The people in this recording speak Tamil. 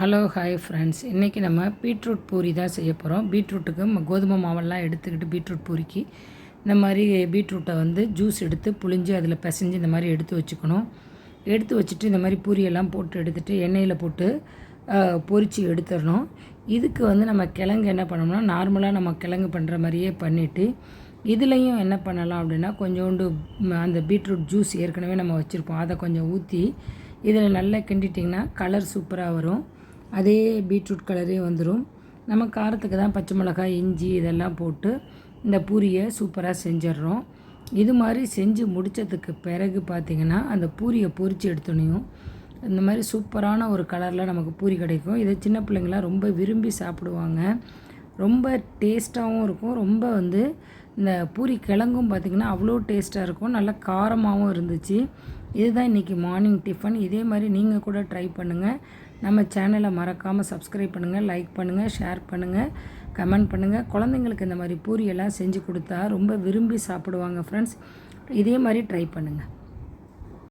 ஹலோ ஹாய் ஃப்ரெண்ட்ஸ் இன்றைக்கி நம்ம பீட்ரூட் பூரி தான் செய்ய போகிறோம் பீட்ரூட்டுக்கு கோதுமை மாவெல்லாம் எடுத்துக்கிட்டு பீட்ரூட் பூரிக்கு இந்த மாதிரி பீட்ரூட்டை வந்து ஜூஸ் எடுத்து புழிஞ்சு அதில் பிசைஞ்சு இந்த மாதிரி எடுத்து வச்சுக்கணும். எடுத்து வச்சுட்டு இந்த மாதிரி பூரியெல்லாம் போட்டு எடுத்துகிட்டு எண்ணெயில் போட்டு பொறிச்சு எடுத்துடணும். இதுக்கு வந்து நம்ம கிழங்கு என்ன பண்ணோம்னா நார்மலாக நம்ம கிழங்கு பண்ணுற மாதிரியே பண்ணிவிட்டு இதுலேயும் என்ன பண்ணலாம் அப்படின்னா கொஞ்சோண்டு அந்த பீட்ரூட் ஜூஸ் ஏற்கனவே நம்ம வச்சுருப்போம். அதை கொஞ்சம் ஊற்றி இதில் நல்லா கிண்டிட்டிங்கன்னா கலர் சூப்பராக வரும். அதே பீட்ரூட் கலரே வந்துடும் நம்ம காரத்துக்கு தான் பச்சை மிளகாய் இஞ்சி இதெல்லாம் போட்டு இந்த பூரியை சூப்பராக செஞ்சிடுறோம். இது மாதிரி செஞ்சு முடித்ததுக்கு பிறகு பார்த்திங்கன்னா அந்த பூரியை பொரித்து எடுத்தோனையும் இந்த மாதிரி சூப்பரான ஒரு கலரில் நமக்கு பூரி கிடைக்கும். இதை சின்ன பிள்ளைங்களாம் ரொம்ப விரும்பி சாப்பிடுவாங்க. ரொம்ப டேஸ்ட்டாகவும் இருக்கும். ரொம்ப வந்து இந்த பூரி கிழங்கும் பார்த்திங்கன்னா அவ்வளோ டேஸ்ட்டாக இருக்கும். நல்லா காரமாகவும் இருந்துச்சு. இதுதான் இன்றைக்கி மார்னிங் டிஃபன் இதே மாதிரி நீங்கள் கூட ட்ரை பண்ணுங்கள் நம்ம சேனலை மறக்காமல் சப்ஸ்கிரைப் பண்ணுங்கள் லைக் பண்ணுங்கள் ஷேர் பண்ணுங்கள் கமெண்ட் பண்ணுங்கள் குழந்தைங்களுக்கு இந்த மாதிரி பூரியெல்லாம் செஞ்சு கொடுத்தா ரொம்ப விரும்பி சாப்பிடுவாங்க ஃப்ரெண்ட்ஸ் இதே மாதிரி ட்ரை பண்ணுங்கள்